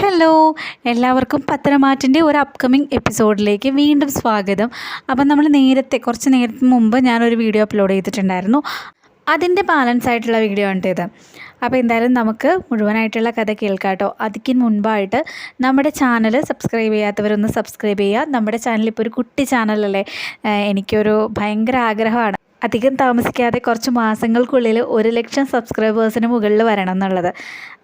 Hello എല്ലാവർക്കും പത്തനമാറ്റിന്റെ ഒരു upcoming എപ്പിസോഡിലേക്ക് വീണ്ടും സ്വാഗതം. അപ്പം നമ്മൾ നേരത്തെ കുറച്ച് നേരത്തെ മുമ്പ് ഞാനൊരു വീഡിയോ അപ്ലോഡ് ചെയ്തിട്ടുണ്ടായിരുന്നു. അതിന്റെ ബാലൻസ് ആയിട്ടുള്ള വീഡിയോ ആണ് ഇത്. അപ്പോൾ എന്തായാലും നമുക്ക് മുഴുവനായിട്ടുള്ള കഥ കേൾക്കാം കേട്ടോ. അതിക്ക് മുൻപായിട്ട് നമ്മുടെ ചാനൽ സബ്സ്ക്രൈബ് ചെയ്യാത്തവരൊന്ന് സബ്സ്ക്രൈബ് ചെയ്യുക. നമ്മുടെ ചാനൽ ഇപ്പോൾ ഒരു കുട്ടി ചാനലല്ലേ എനിക്കൊരു ഭയങ്കര ആഗ്രഹമാണ്. അധികം താമസിക്കാതെ കുറച്ച് മാസങ്ങൾക്കുള്ളിൽ ഒരു ലക്ഷം സബ്സ്ക്രൈബേഴ്സിന് മുകളിൽ വരണം എന്നുള്ളത്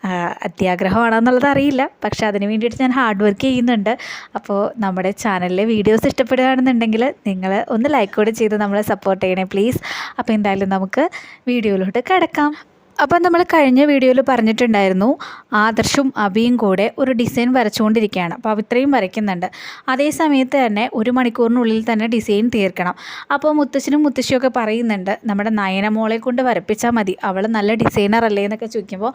ആഹ് അത്യാഗ്രഹമാണെന്നുള്ളത് അറിയില്ല. പക്ഷേ അതിന് വേണ്ടിയിട്ട് ഞാൻ ഹാർഡ് വർക്ക് ചെയ്യുന്നുണ്ട്. അപ്പോൾ നമ്മുടെ ചാനലിലെ വീഡിയോസ് ഇഷ്ടപ്പെടുകയാണെന്നുണ്ടെങ്കിൽ നിങ്ങൾ ഒന്ന് ലൈക്ക് കൂടെ ചെയ്ത് നമ്മളെ സപ്പോർട്ട് ചെയ്യണേ പ്ലീസ് അപ്പോൾ എന്തായാലും നമുക്ക് വീഡിയോയിലോട്ട് കിടക്കാം. അപ്പം നമ്മൾ കഴിഞ്ഞ വീഡിയോയിൽ പറഞ്ഞിട്ടുണ്ടായിരുന്നു ആദർശും അബിയും കൂടെ ഒരു ഡിസൈൻ വരച്ചുകൊണ്ടിരിക്കുകയാണ്. അപ്പോൾ ഇത്രയും വരയ്ക്കുന്നുണ്ട്. അതേ സമയത്ത് തന്നെ ഒരു മണിക്കൂറിനുള്ളിൽ തന്നെ ഡിസൈൻ തീർക്കണം. അപ്പോൾ മുത്തശ്ശനും മുത്തശ്ശിയൊക്കെ പറയുന്നുണ്ട് നമ്മുടെ നയനമോളെ കൊണ്ട് വരപ്പിച്ചാൽ മതി. അവൾ നല്ല ഡിസൈനർ അല്ലേ എന്നൊക്കെ ചോദിക്കുമ്പോൾ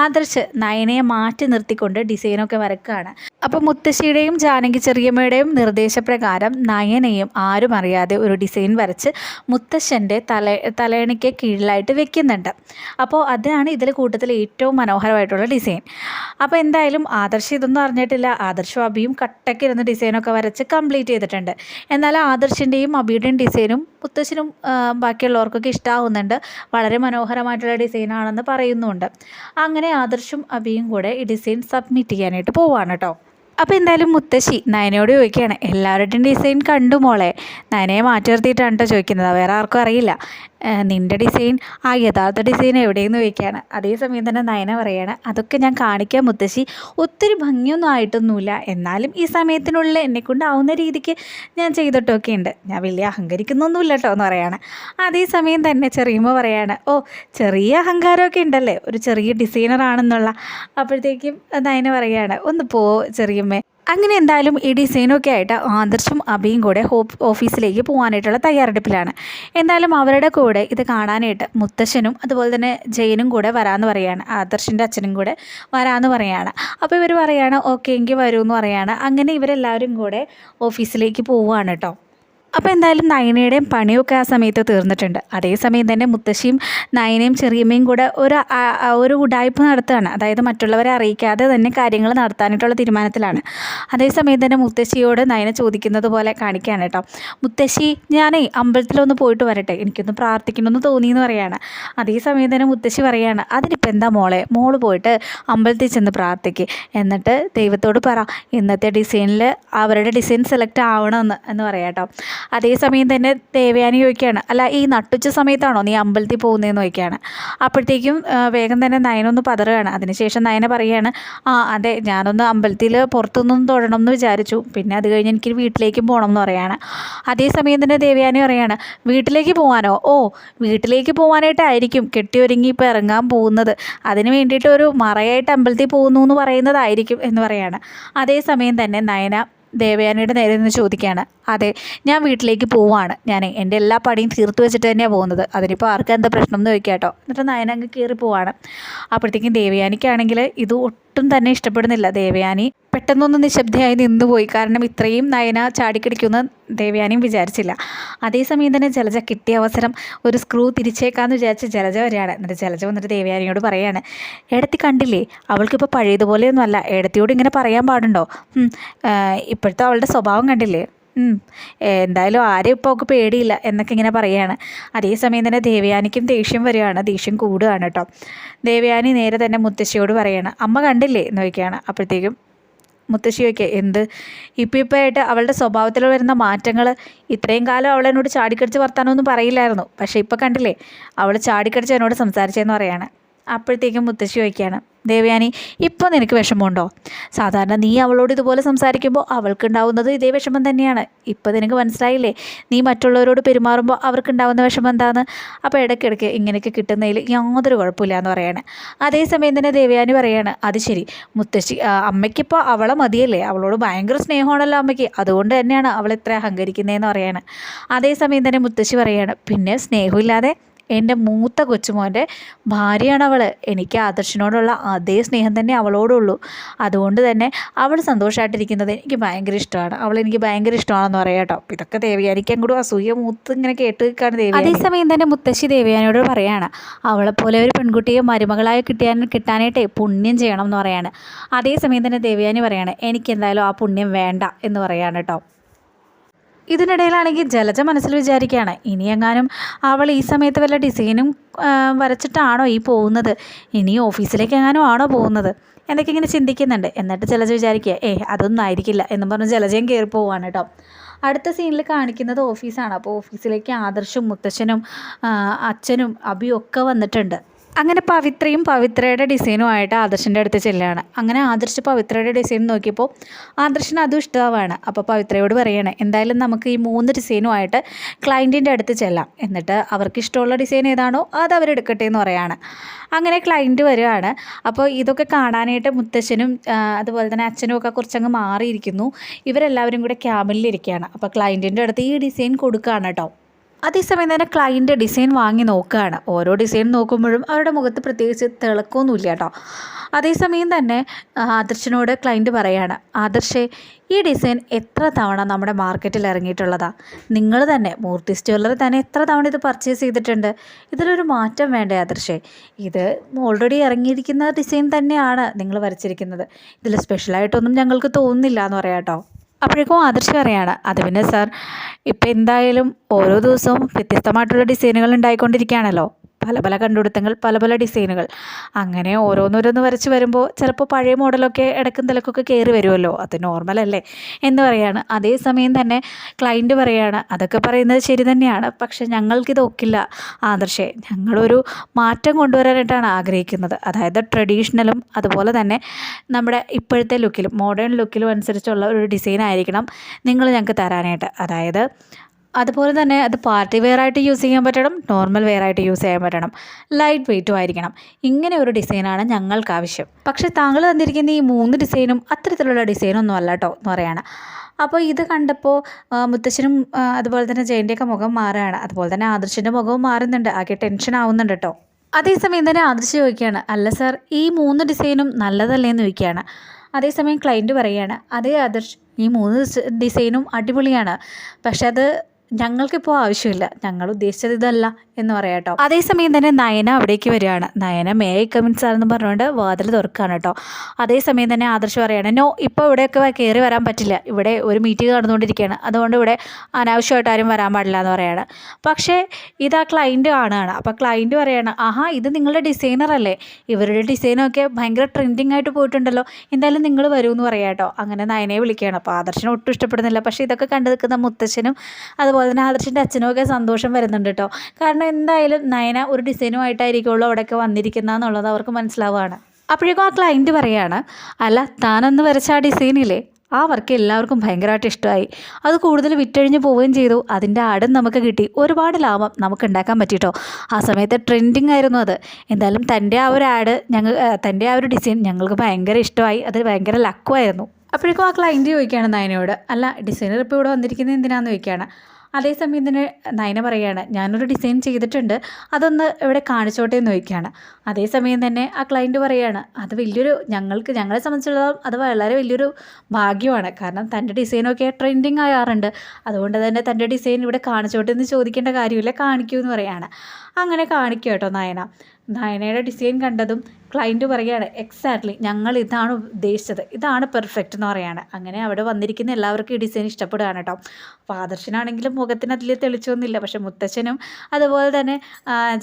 ആദർശ് നയനയെ മാറ്റി നിർത്തിക്കൊണ്ട് ഡിസൈനൊക്കെ വരക്കുകയാണ്. അപ്പോൾ മുത്തശ്ശിയുടെയും ജാനകി ചെറിയമ്മയുടെയും നിർദ്ദേശപ്രകാരം നയനയും ആരും അറിയാതെ ഒരു ഡിസൈൻ വരച്ച് മുത്തശ്ശന്റെ തല തലയണിക്ക് കീഴിലായിട്ട് വെക്കുന്നുണ്ട്. അപ്പോൾ അതാണ് ഇതിൽ കൂട്ടത്തിൽ ഏറ്റവും മനോഹരമായിട്ടുള്ള ഡിസൈൻ. അപ്പോൾ എന്തായാലും ആദർശ് ഇതൊന്നും അറിഞ്ഞിട്ടില്ല. ആദർശും അബിയും കട്ടക്കിരുന്ന് ഡിസൈനൊക്കെ വരച്ച് കംപ്ലീറ്റ് ചെയ്തിട്ടുണ്ട്. എന്നാൽ ആദർശിന്റെയും അബിയുടെയും ഡിസൈനും മുത്തശ്ശനും ബാക്കിയുള്ളവർക്കൊക്കെ ഇഷ്ടമാവുന്നുണ്ട് വളരെ മനോഹരമായിട്ടുള്ള ഡിസൈനാണെന്ന് പറയുന്നുണ്ട്. അങ്ങനെ ആദർശും അബിയും കൂടെ ഈ ഡിസൈൻ സബ്മിറ്റ് ചെയ്യാനായിട്ട് പോവാണ് കേട്ടോ. അപ്പോൾ എന്തായാലും മുത്തശ്ശി നയനയോട് ചോദിക്കുകയാണ് എല്ലാവരുടെയും ഡിസൈൻ കണ്ടു മോളെ. നയനയെ മാറ്റി നിർത്തിയിട്ടാണ് കേട്ടോ ചോദിക്കുന്നത്. വേറെ ആർക്കും അറിയില്ല. നിന്റെ ഡിസൈൻ ആ യഥാർത്ഥ ഡിസൈൻ എവിടെയെന്ന് ചോദിക്കുകയാണ്. അതേസമയം തന്നെ നയന പറയുകയാണ് അതൊക്കെ ഞാൻ കാണിക്കാൻ മുത്തശ്ശി. ഒത്തിരി ഭംഗിയൊന്നും ആയിട്ടൊന്നുമില്ല. എന്നാലും ഈ സമയത്തിനുള്ളിൽ എന്നെക്കൊണ്ടാവുന്ന രീതിക്ക് ഞാൻ ചെയ്തിട്ടൊക്കെ ഉണ്ട്. ഞാൻ വലിയ അഹങ്കരിക്കുന്നൊന്നുമില്ല കേട്ടോ എന്ന് പറയാണ്. അതേസമയം തന്നെ ചെറിയമ്മ പറയാണ് ഓ ചെറിയ അഹങ്കാരമൊക്കെ ഉണ്ടല്ലേ? ഒരു ചെറിയ ഡിസൈനർ ആണെന്നുള്ള. അപ്പോഴത്തേക്കും നയന പറയുകയാണ് ഒന്ന് പോ ചെറിയമ്മേ. അങ്ങനെ എന്തായാലും ഈ ഡിസൈനൊക്കെ ആയിട്ട് ആദർശും അബിയും കൂടെ ഹോപ്പ് ഓഫീസിലേക്ക് പോകാനായിട്ടുള്ള തയ്യാറെടുപ്പിലാണ്. എന്തായാലും അവരുടെ കൂടെ ഇത് കാണാനായിട്ട് മുത്തശ്ശനും അതുപോലെ തന്നെ ജയനും കൂടെ വരാമെന്ന് പറയുകയാണ് ആദർശിന്റെ അച്ഛനും കൂടെ വരാമെന്ന് പറയുകയാണ് അപ്പോൾ ഇവർ പറയുകയാണ് ഓക്കെ എങ്കിൽ വരൂ എന്ന് അങ്ങനെ ഇവരെല്ലാവരും കൂടെ ഓഫീസിലേക്ക് പോവുകയാണ് കേട്ടോ. അപ്പോൾ എന്തായാലും നയനയുടെയും പണിയൊക്കെ ആ സമയത്ത് തീർന്നിട്ടുണ്ട്. അതേസമയം തന്നെ മുത്തശ്ശിയും നയനയും ചെറിയമ്മയും കൂടെ ഒരു ഒരു ഉടായ്പ നടത്തുകയാണ്. അതായത് മറ്റുള്ളവരെ അറിയിക്കാതെ തന്നെ കാര്യങ്ങൾ നടത്താനായിട്ടുള്ള തീരുമാനത്തിലാണ്. അതേസമയം തന്നെ മുത്തശ്ശിയോട് നയന ചോദിക്കുന്നത് പോലെ കാണിക്കുകയാണ് കേട്ടോ. മുത്തശ്ശി ഞാനേ അമ്പലത്തിലൊന്ന് പോയിട്ട് വരട്ടെ. എനിക്കൊന്ന് പ്രാർത്ഥിക്കണമെന്ന് തോന്നിയെന്ന് പറയുകയാണ് അതേസമയം തന്നെ മുത്തശ്ശി പറയുകയാണ് അതിനിപ്പോൾ എന്താ മോളെ? മോൾ പോയിട്ട് അമ്പലത്തിൽ ചെന്ന് പ്രാർത്ഥിക്കുക എന്നിട്ട് ദൈവത്തോട് പറ ഇന്നത്തെ ഡിസൈനിൽ അവരുടെ ഡിസൈൻ സെലക്ട് ആവണമെന്ന് എന്ന് പറയാം കേട്ടോ. അതേസമയം തന്നെ ദേവയാനി ചോദിക്കുകയാണ് അല്ല ഈ നട്ടുച്ച സമയത്താണോ നീ അമ്പലത്തിൽ പോകുന്നതെന്ന് ചോദിക്കുകയാണ്. അപ്പോഴത്തേക്കും വേഗം തന്നെ നയനൊന്ന് പതറുകയാണ്. അതിനുശേഷം നയന പറയുകയാണ് ആ അതെ ഞാനൊന്ന് അമ്പലത്തിൽ പുറത്തുനിന്നും തൊഴണം എന്ന് വിചാരിച്ചു. പിന്നെ അത് കഴിഞ്ഞ് എനിക്ക് വീട്ടിലേക്കും പോകണം എന്ന് പറയാണ് അതേസമയം തന്നെ ദേവയാനി പറയാണ് വീട്ടിലേക്ക് പോകാനോ ഓ വീട്ടിലേക്ക് പോകാനായിട്ടായിരിക്കും കെട്ടിയൊരുങ്ങി ഇപ്പോൾ ഇറങ്ങാൻ പോകുന്നത്. അതിന് വേണ്ടിയിട്ട് ഒരു മറയായിട്ട് അമ്പലത്തിൽ പോകുന്നു എന്ന് പറയുന്നതായിരിക്കും എന്ന് പറയാണ്. അതേസമയം തന്നെ നയന ദേവയാനിയുടെ നേരെ നിന്ന് ചോദിക്കുകയാണ്. അതെ ഞാൻ വീട്ടിലേക്ക് പോവാണ്. ഞാൻ എന്റെ എല്ലാ പണിയും തീർത്ത് വെച്ചിട്ട് തന്നെയാണ് പോകുന്നത്. അതിനിപ്പോൾ ആർക്കും എന്താ പ്രശ്നം എന്ന് ചോദിക്കാം കേട്ടോ എന്നിട്ട് നയന അങ്ങ് കയറി പോവാണ്. അപ്പോഴത്തേക്കും ദേവയാനിക്കാണെങ്കിൽ ഇത് ഒട്ടും തന്നെ ഇഷ്ടപ്പെടുന്നില്ല. ദേവയാനി പെട്ടെന്നൊന്ന് നിശബ്ദയായി നിന്നുപോയി. കാരണം ഇത്രയും നയന ചാടിക്കടിക്കുമെന്ന് ദേവയാനിയും വിചാരിച്ചില്ല. അതേസമയം തന്നെ ജലജ കിട്ടിയ അവസരം ഒരു സ്ക്രൂ തിരിച്ചേക്കാന്ന് വിചാരിച്ച് ജലജ വരികയാണ് എന്നിട്ട് ജലജ വന്നിട്ട് ദേവയാനിയോട് പറയാണ് ഏടത്തി കണ്ടില്ലേ അവൾക്കിപ്പോൾ പഴയതുപോലെയൊന്നും അല്ല ഏടത്തിയോട് ഇങ്ങനെ പറയാൻ പാടുണ്ടോ? ഇപ്പോഴത്തെ അവളുടെ സ്വഭാവം കണ്ടില്ലേ? എന്തായാലും ആരെയും ഇപ്പോൾ അവൾക്ക് പേടിയില്ല എന്നൊക്കെ ഇങ്ങനെ പറയുകയാണ് അതേസമയം തന്നെ ദേവയാനിക്കും ദേഷ്യം വരികയാണ്. ദേഷ്യം കൂടുകയാണ് കേട്ടോ. ദേവയാനി നേരെ തന്നെ മുത്തശ്ശിയോട് പറയാണ് അമ്മ കണ്ടില്ലേ? എന്ന് ചോദിക്കുകയാണ്. അപ്പോഴത്തേക്കും മുത്തശ്ശി ചോദിക്കുക എന്ത്? ഇപ്പം ഇപ്പം ആയിട്ട് അവളുടെ സ്വഭാവത്തിൽ വരുന്ന മാറ്റങ്ങൾ ഇത്രയും കാലം അവൾ എന്നോട് ചാടിക്കടിച്ച് വർത്താനമൊന്നും പറയില്ലായിരുന്നു. പക്ഷേ ഇപ്പം കണ്ടില്ലേ? അവൾ ചാടിക്കടിച്ച് എന്നോട് സംസാരിച്ചതെന്ന് പറയാണ്. അപ്പോഴത്തേക്കും മുത്തശ്ശി ചോദിക്കുകയാണ് ദേവയാനി ഇപ്പോൾ നിനക്ക് വിഷമമുണ്ടോ? സാധാരണ നീ അവളോട് ഇതുപോലെ സംസാരിക്കുമ്പോൾ അവൾക്കുണ്ടാവുന്നത് ഇതേ വിഷമം തന്നെയാണ്. ഇപ്പോൾ നിനക്ക് മനസ്സിലായില്ലേ? നീ മറ്റുള്ളവരോട് പെരുമാറുമ്പോൾ അവർക്കുണ്ടാവുന്ന വിഷമം എന്താന്ന്? അപ്പോൾ ഇടയ്ക്കിടയ്ക്ക് ഇങ്ങനെയൊക്കെ കിട്ടുന്നതിൽ യാതൊരു കുഴപ്പമില്ല എന്ന് പറയാണ് അതേസമയം തന്നെ ദേവയാനി പറയാണ് അത് ശരി. മുത്തശ്ശി അമ്മയ്ക്കിപ്പോൾ അവളെ മതിയല്ലേ? അവളോട് ഭയങ്കര സ്നേഹമാണല്ലോ അമ്മയ്ക്ക്. അതുകൊണ്ട് തന്നെയാണ് അവൾ ഇത്ര അഹങ്കരിക്കുന്നതെന്ന് പറയാണ് അതേസമയം തന്നെ മുത്തശ്ശി പറയാണ് പിന്നെ സ്നേഹമില്ലാതെ എന്റെ മൂത്ത കൊച്ചുമോന്റെ അവൾ എനിക്ക് ആദർശിനോടുള്ള അതേ സ്നേഹം തന്നെ അവളോടുള്ളൂ. അതുകൊണ്ട് തന്നെ അവൾ സന്തോഷമായിട്ടിരിക്കുന്നത് എനിക്ക് ഭയങ്കര ഇഷ്ടമാണ്. അവൾ എനിക്ക് ഭയങ്കര ഇഷ്ടമാണെന്ന് പറയാം കേട്ടോ. ഇതൊക്കെ ദേവയാനിക്കാൻ കൂടും അസൂയ മൂത്ത് ഇങ്ങനെ കേട്ട് നിൽക്കുകയാണ് ദേവി അതേസമയം തന്നെ മുത്തശ്ശി ദേവയാനിയോട് പറയാണ് അവളെപ്പോലെ ഒരു പെൺകുട്ടിയെ മരുമകളായി കിട്ടിയാൻ കിട്ടാനായിട്ടേ പുണ്യം ചെയ്യണം എന്ന് പറയാണ്. അതേസമയം തന്നെ ദേവയാനി പറയാണ് എനിക്ക് എന്തായാലും ആ പുണ്യം വേണ്ട എന്ന് പറയാണ് കേട്ടോ. ഇതിനിടയിലാണെങ്കിൽ ജലജ മനസ്സിൽ വിചാരിക്കുകയാണ് ഇനി എങ്ങാനും അവൾ ഈ സമയത്ത് വല്ല ഡിസൈനും വരച്ചിട്ടാണോ ഈ പോകുന്നത്? ഇനി ഓഫീസിലേക്ക് എങ്ങാനും ആണോ പോകുന്നത്? എന്നൊക്കെ ഇങ്ങനെ ചിന്തിക്കുന്നുണ്ട്. എന്നിട്ട് ജലജ വിചാരിക്കുക ഏ അതൊന്നും ആയിരിക്കില്ല എന്നും പറഞ്ഞ് ജലജയും കയറി പോവാണ് കേട്ടോ. അടുത്ത സീനിൽ കാണിക്കുന്നത് ഓഫീസാണ്. അപ്പോൾ ഓഫീസിലേക്ക് ആദർശും മുത്തശ്ശനും അച്ഛനും അബിയും ഒക്കെ വന്നിട്ടുണ്ട്. അങ്ങനെ പവിത്രയും പവിത്രയുടെ ഡിസൈനുമായിട്ട് ആദർശിന്റെ അടുത്ത് ചെല്ലുകയാണ്. അങ്ങനെ ആദർശ് പവിത്രയുടെ ഡിസൈൻ നോക്കിയപ്പോൾ ആദർശിന് അതും ഇഷ്ടമാവാണ് അപ്പോൾ പവിത്രയോട് പറയണേ എന്തായാലും നമുക്ക് ഈ മൂന്ന് ഡിസൈനുമായിട്ട് ക്ലയന്റിന്റെ അടുത്ത് ചെല്ലാം. എന്നിട്ട് അവർക്ക് ഇഷ്ടമുള്ള ഡിസൈൻ ഏതാണോ അത് അവരെടുക്കട്ടെ എന്ന് പറയാണ്. അങ്ങനെ ക്ലയന്റ് വരികയാണ്. അപ്പോൾ ഇതൊക്കെ കാണാനായിട്ട് മുത്തശ്ശനും അതുപോലെ തന്നെ അച്ഛനും ഒക്കെ കുറച്ചങ്ങ് മാറിയിരിക്കുന്നു. ഇവരെല്ലാവരും കൂടെ ക്യാബിനിലിരിക്കുകയാണ് അപ്പോൾ ക്ലയന്റിന്റെ അടുത്ത് ഈ ഡിസൈൻ കൊടുക്കുകയാണ് കേട്ടോ. അതേസമയം തന്നെ ക്ലയന്റ് ഡിസൈൻ വാങ്ങി നോക്കുകയാണ്. ഓരോ ഡിസൈൻ നോക്കുമ്പോഴും അവരുടെ മുഖത്ത് പ്രത്യേകിച്ച് തിളക്കമൊന്നുമില്ല കേട്ടോ. അതേസമയം തന്നെ ആദർശിനോട് ക്ലയന്റ് പറയാണ് ആദർശേ ഈ ഡിസൈൻ എത്ര തവണ നമ്മുടെ മാർക്കറ്റിൽ ഇറങ്ങിയിട്ടുള്ളതാണ് നിങ്ങൾ തന്നെ മൂർത്തി ജ്വല്ലറി തന്നെ എത്ര തവണ ഇത് പർച്ചേസ് ചെയ്തിട്ടുണ്ട്? ഇതിലൊരു മാറ്റം വേണ്ടേ ആദർശേ? ഇത് ഓൾറെഡി ഇറങ്ങിയിരിക്കുന്ന ഡിസൈൻ തന്നെയാണ് നിങ്ങൾ വരച്ചിരിക്കുന്നത്. ഇതിൽ സ്പെഷ്യലായിട്ടൊന്നും ഞങ്ങൾക്ക് തോന്നുന്നില്ല എന്ന് പറയാം കേട്ടോ. അപ്പോഴേക്കും ആദർശ് പറയാണ് അത് പിന്നെ സാർ ഇപ്പം എന്തായാലും ഓരോ ദിവസവും വ്യത്യസ്തമായിട്ടുള്ള ഡിസൈനുകൾ ഉണ്ടായിക്കൊണ്ടിരിക്കുകയാണല്ലോ. പല പല കണ്ടുപിടുത്തങ്ങൾ പല പല ഡിസൈനുകൾ. അങ്ങനെ ഓരോന്നോരോന്ന് വരച്ച് വരുമ്പോൾ ചിലപ്പോൾ പഴയ മോഡലൊക്കെ ഇടക്കും തിലക്കൊക്കെ കയറി വരുമല്ലോ. അത് നോർമലല്ലേ എന്ന് പറയാണ്. അതേസമയം തന്നെ ക്ലയന്റ് പറയാണ് അതൊക്കെ പറയുന്നത് ശരി തന്നെയാണ്. പക്ഷേ ഞങ്ങൾക്കിത് ഒക്കില്ല. ആദർശേ ഞങ്ങളൊരു മാറ്റം കൊണ്ടുവരാനായിട്ടാണ് ആഗ്രഹിക്കുന്നത്. അതായത് ട്രഡീഷണലും അതുപോലെ തന്നെ നമ്മുടെ ഇപ്പോഴത്തെ ലുക്കിലും മോഡേൺ ലുക്കിലും അനുസരിച്ചുള്ള ഒരു ഡിസൈൻ ആയിരിക്കണം നിങ്ങൾ ഞങ്ങൾക്ക് തരാനായിട്ട്. അതായത് അതുപോലെ തന്നെ അത് പാർട്ടി വെയർ ആയിട്ട് യൂസ് ചെയ്യാൻ പറ്റണം നോർമൽ വെയർ ആയിട്ട് യൂസ് ചെയ്യാൻ പറ്റണം. ലൈറ്റ് വെയ്റ്റും ആയിരിക്കണം. ഇങ്ങനെ ഒരു ഡിസൈനാണ് ഞങ്ങൾക്ക് ആവശ്യം. പക്ഷേ താങ്കൾ തന്നിരിക്കുന്ന ഈ മൂന്ന് ഡിസൈനും അത്തരത്തിലുള്ള ഡിസൈനൊന്നും അല്ല കേട്ടോ എന്ന് പറയാണ്. അപ്പോൾ ഇത് കണ്ടപ്പോൾ മുത്തശ്ശനും അതുപോലെ തന്നെ ജയന്റെയൊക്കെ മുഖം മാറുകയാണ്. അതുപോലെ തന്നെ ആദർശിന്റെ മുഖവും മാറുന്നുണ്ട്. ആകെ ടെൻഷൻ ആവുന്നുണ്ട് കേട്ടോ അതേസമയം തന്നെ ആദർശ് ചോദിക്കുകയാണ് അല്ല സാർ ഈ മൂന്ന് ഡിസൈനും നല്ലതല്ലേ എന്ന് ചോദിക്കുകയാണ്. അതേസമയം ക്ലയന്റ് പറയുകയാണ് അതേ ആദർശ് ഈ മൂന്ന് ഡിസൈനും അടിപൊളിയാണ്. പക്ഷെ അത് ഞങ്ങൾക്കിപ്പോൾ ആവശ്യമില്ല. ഞങ്ങൾ ഉദ്ദേശിച്ചത് ഇതല്ല എന്ന് പറയാം കേട്ടോ. അതേസമയം തന്നെ നയന അവിടേക്ക് വരികയാണ്. നയന മേ ഐ ആണെന്ന് പറഞ്ഞുകൊണ്ട് വാതിൽ തുറക്കുകയാണ് കേട്ടോ. അതേസമയം തന്നെ ആദർശ് പറയുകയാണ് നോ ഇപ്പോൾ ഇവിടെയൊക്കെ കയറി വരാൻ പറ്റില്ല. ഇവിടെ ഒരു മീറ്റിംഗ് നടന്നുകൊണ്ടിരിക്കുകയാണ്. അതുകൊണ്ട് ഇവിടെ അനാവശ്യമായിട്ട് ആരും വരാൻ പാടില്ല എന്ന് പറയുകയാണ്. പക്ഷേ ഇത് ആ ക്ലയന്റ് കാണുകയാണ്. അപ്പോൾ ക്ലയന്റ് പറയുകയാണ് ആഹാ ഇത് നിങ്ങളുടെ ഡിസൈനർ അല്ലേ? ഇവരുടെ ഡിസൈനൊക്കെ ഭയങ്കര ട്രെൻഡിങ് ആയിട്ട് പോയിട്ടുണ്ടല്ലോ. എന്തായാലും നിങ്ങൾ വരൂ എന്ന് പറയാം കേട്ടോ. അങ്ങനെ നയനയെ വിളിക്കുകയാണ്. അപ്പോൾ ആദർശന് ഒട്ടും ഇഷ്ടപ്പെടുന്നില്ല. പക്ഷേ ഇതൊക്കെ കണ്ടു നിൽക്കുന്ന മുത്തച്ഛനും അതുപോലെ തന്നെ ആദർശിന്റെ അച്ഛനൊക്കെ സന്തോഷം വരുന്നുണ്ട് കേട്ടോ. കാരണം എന്തായാലും നയന ഒരു ഡിസൈനുമായിട്ടായിരിക്കുള്ളൂ അവിടെയൊക്കെ വന്നിരിക്കുന്നത് എന്നുള്ളത് അവർക്ക് മനസ്സിലാവുകയാണ്. അപ്പോഴേക്കും ആ ക്ലയന്റ് പറയാണ് അല്ല താനന്ന് വരച്ച ആ ഡിസൈനില്ലേ? ആ വർക്ക് എല്ലാവർക്കും ഭയങ്കരമായിട്ട് ഇഷ്ടമായി. അത് കൂടുതൽ വിറ്റഴിഞ്ഞ് പോവുകയും ചെയ്തു. അതിന്റെ ആടും നമുക്ക് കിട്ടി. ഒരുപാട് ലാഭം നമുക്ക് ഉണ്ടാക്കാൻ പറ്റിട്ടോ ആ സമയത്ത് ട്രെൻഡിങ് ആയിരുന്നു അത്. എന്തായാലും തന്റെ ആ ഒരു ആഡ് ഞങ്ങൾ തന്റെ ആ ഒരു ഡിസൈൻ ഞങ്ങൾക്ക് ഭയങ്കര ഇഷ്ടമായി. അത് ഭയങ്കര ലക്കുമായിരുന്നു അപ്പോഴേക്കും ആ ക്ലയന്റ് ചോദിക്കുകയാണ് നയനയോട് അല്ല ഡിസൈനർ ഇപ്പോൾ ഇവിടെ വന്നിരിക്കുന്നത് എന്തിനാണെന്ന് ചോദിക്കുകയാണ്. അതേസമയം തന്നെ നയന പറയുകയാണ് ഞാനൊരു ഡിസൈൻ ചെയ്തിട്ടുണ്ട് അതൊന്ന് ഇവിടെ കാണിച്ചോട്ടെ എന്ന് ചോദിക്കുകയാണ്. അതേസമയം തന്നെ ആ ക്ലയന്റ് പറയുകയാണ് അത് വലിയൊരു ഞങ്ങൾക്ക് ഞങ്ങളെ സംബന്ധിച്ചിടത്തോളം അത് വളരെ വലിയൊരു ഭാഗ്യമാണ്. കാരണം തന്റെ ഡിസൈനൊക്കെ ട്രെൻഡിങ് ആകാറുണ്ട് അതുകൊണ്ട് തന്നെ തന്റെ ഡിസൈൻ ഇവിടെ കാണിച്ചോട്ടെ എന്ന് ചോദിക്കേണ്ട കാര്യമില്ല കാണിക്കൂ എന്ന് പറയുകയാണ്. അങ്ങനെ കാണിക്കുക കേട്ടോ നയന. നയനയുടെ ഡിസൈൻ കണ്ടതും ക്ലയന്റ് പറയുകയാണ് എക്സാക്ട്ലി ഞങ്ങൾ ഇതാണ് ഉദ്ദേശിച്ചത്. ഇതാണ് പെർഫെക്റ്റ് എന്ന് പറയുകയാണ് അങ്ങനെ അവിടെ വന്നിരിക്കുന്ന എല്ലാവർക്കും ഈ ഡിസൈൻ ഇഷ്ടപ്പെടുകയാണ് കേട്ടോ. അപ്പോൾ ആദർശനാണെങ്കിലും മുഖത്തിന് അതിൽ തെളിച്ചൊന്നുമില്ല. പക്ഷെ മുത്തച്ഛനും അതുപോലെ തന്നെ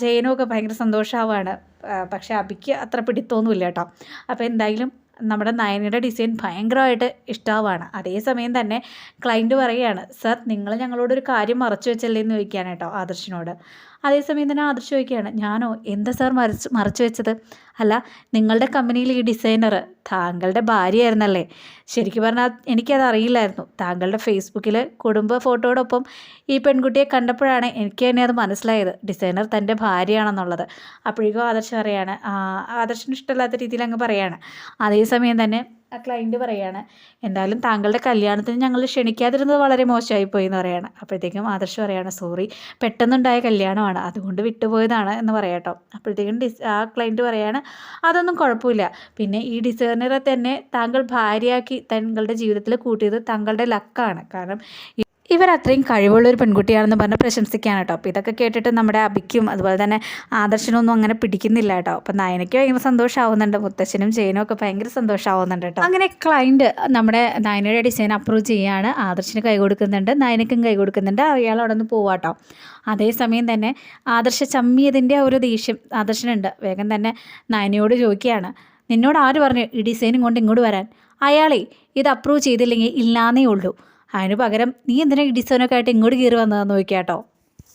ജയനും ഒക്കെ ഭയങ്കര സന്തോഷമാവാണ് പക്ഷെ അബിക്ക് അത്ര പിടിത്തമൊന്നുമില്ല കേട്ടോ. അപ്പോൾ എന്തായാലും നമ്മുടെ നയനയുടെ ഡിസൈൻ ഭയങ്കരമായിട്ട് ഇഷ്ടമാവാണ് അതേസമയം തന്നെ ക്ലയന്റ് പറയുകയാണ് സർ നിങ്ങൾ ഞങ്ങളോടൊരു കാര്യം മറച്ചു വെച്ചല്ലേ എന്ന് ചോദിക്കുകയാണ് ആദർശിനോട്. അതേസമയം തന്നെ ആദർശ് ചോദിക്കുകയാണ് ഞാനോ? എന്താ സാർ മറിച്ച് മറച്ചു വെച്ചത്? അല്ല നിങ്ങളുടെ കമ്പനിയിൽ ഈ ഡിസൈനർ താങ്കളുടെ ഭാര്യയായിരുന്നല്ലേ? ശരിക്കും പറഞ്ഞാൽ എനിക്കത് അറിയില്ലായിരുന്നു. താങ്കളുടെ ഫേസ്ബുക്കിൽ കുടുംബ ഫോട്ടോയോടൊപ്പം ഈ പെൺകുട്ടിയെ കണ്ടപ്പോഴാണ് എനിക്ക് തന്നെ അത് മനസ്സിലായത്. ഡിസൈനർ തന്റെ ഭാര്യയാണെന്നുള്ളത്. അപ്പോഴേക്കും ആദർശ് പറയാണ് ആ, ആദർശിന് ഇഷ്ടമില്ലാത്ത രീതിയിൽ അങ്ങ് പറയാണ്. അതേസമയം തന്നെ ആ ക്ലയന്റ് പറയാണ് എന്തായാലും താങ്കളുടെ കല്യാണത്തിന് ഞങ്ങൾ ക്ഷണിക്കാതിരുന്നത് വളരെ മോശമായി പോയി എന്ന് പറയുകയാണ് അപ്പോഴത്തേക്കും ആദർശ് പറയുകയാണ് സോറി പെട്ടെന്നുണ്ടായ കല്യാണമാണ് അതുകൊണ്ട് വിട്ടുപോയതാണ് എന്ന് പറയാട്ടോ. അപ്പോഴത്തേക്കും ഡിസ് ആ ക്ലയന്റ് പറയാണ് അതൊന്നും കുഴപ്പമില്ല. പിന്നെ ഈ ഡിസൈനറെ തന്നെ താങ്കൾ ഭാര്യയാക്കി താങ്കളുടെ ജീവിതത്തിൽ കൂട്ടിയത് താങ്കളുടെ ലക്കാണ് കാരണം ഇവർ അത്രയും കഴിവുള്ള ഒരു പെൺകുട്ടിയാണെന്ന് പറഞ്ഞ് പ്രശംസിക്കുകയാണ് കേട്ടോ. അപ്പോൾ ഇതൊക്കെ കേട്ടിട്ട് നമ്മുടെ അബിക്കും അതുപോലെ തന്നെ ആദർശനൊന്നും അങ്ങനെ പിടിക്കുന്നില്ല കേട്ടോ. അപ്പോൾ നയനയ്ക്ക് ഭയങ്കര സന്തോഷമാവുന്നുണ്ട്. മുത്തശ്ശനും ജയനും ഒക്കെ ഭയങ്കര സന്തോഷമാവുന്നുണ്ട് കേട്ടോ. അങ്ങനെ ക്ലയന്റ് നമ്മുടെ നയനയുടെ ഡിസൈൻ അപ്രൂവ് ചെയ്യുകയാണ് ആദർശന് കൈ കൊടുക്കുന്നുണ്ട്. നയനയ്ക്കും കൈ കൊടുക്കുന്നുണ്ട്. അയാൾ അവിടെ നിന്ന് പോവാട്ടോ അതേസമയം തന്നെ ആദർശ ചമ്മിയതിന്റെ ഒരു ദേഷ്യം ആദർശനുണ്ട്. വേഗം തന്നെ നയനയോട് ചോദിക്കുകയാണ്. നിന്നോട് ആര് പറഞ്ഞു ഈ ഡിസൈനും കൊണ്ട് ഇങ്ങോട്ട് വരാൻ? അയാളെ ഇത് അപ്രൂവ് ചെയ്തില്ലെങ്കിൽ ഇല്ലാന്നേ ഉള്ളൂ. അതിന് പകരം നീ എന്തിനാ ഡിസൈനൊക്കെ ആയിട്ട് ഇങ്ങോട്ട് കയറി വന്നതെന്ന് നോക്കിയാട്ടോ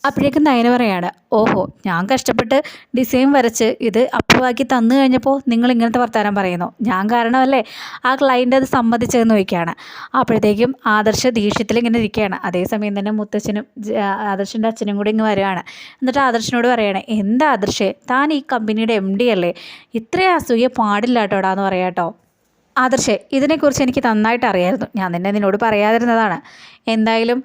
അപ്പോഴേക്കും നയന പറയാണ് ഓഹോ ഞാൻ കഷ്ടപ്പെട്ട് ഡിസൈൻ വരച്ച് ഇത് അപ്പുവാക്കി തന്നു കഴിഞ്ഞപ്പോൾ നിങ്ങൾ ഇങ്ങനത്തെ വർത്തമാനം പറയുന്നു. ഞാൻ കാരണമല്ലേ ആ ക്ലയന്റ് അത് സമ്മതിച്ചതെന്ന് ചോദിക്കുകയാണ്. അപ്പോഴത്തേക്കും ആദർശ ദേഷ്യത്തിൽ ഇങ്ങനെ ഇരിക്കുകയാണ്. അതേസമയം തന്നെ മുത്തച്ഛനും ആദർശന്റെ അച്ഛനും കൂടി ഇങ്ങ് വരുവാണ്. എന്നിട്ട് ആദർശനോട് പറയാണ് എന്താ ആദർശേ താൻ ഈ കമ്പനിയുടെ എം ഡി അല്ലേ? ഇത്രയും അസൂയ പാടില്ല എന്ന് പറയാട്ടോ. ആദർശേ ഇതിനെക്കുറിച്ച് എനിക്ക് നന്നായിട്ട് അറിയായിരുന്നു. ഞാൻ നിന്നെ നിന്നോട് പറയാതിരുന്നതാണ്. എന്തായാലും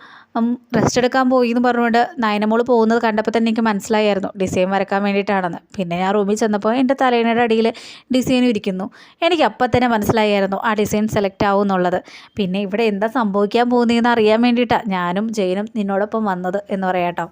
റെസ്റ്റ് എടുക്കാൻ പോയി എന്ന് പറഞ്ഞുകൊണ്ട് നയനമോൾ പോകുന്നത് കണ്ടപ്പോൾ തന്നെ എനിക്ക് മനസ്സിലായായിരുന്നു. ഡിസൈൻ വരക്കാൻ വേണ്ടിയിട്ടാണെന്ന്. പിന്നെ ഞാൻ റൂമിൽ ചെന്നപ്പോൾ എന്റെ തലേണയുടെ അടിയിൽ ഡിസൈൻ ഇരിക്കുന്നു. എനിക്ക് അപ്പം തന്നെ മനസ്സിലായായിരുന്നു ആ ഡിസൈൻ സെലക്ട് ആവും എന്നുള്ളത്. പിന്നെ ഇവിടെ എന്താ സംഭവിക്കാൻ പോകുന്നതെന്ന് അറിയാൻ വേണ്ടിയിട്ടാണ് ഞാനും ജയനും നിന്നോടൊപ്പം വന്നത് എന്ന് പറയാട്ടോ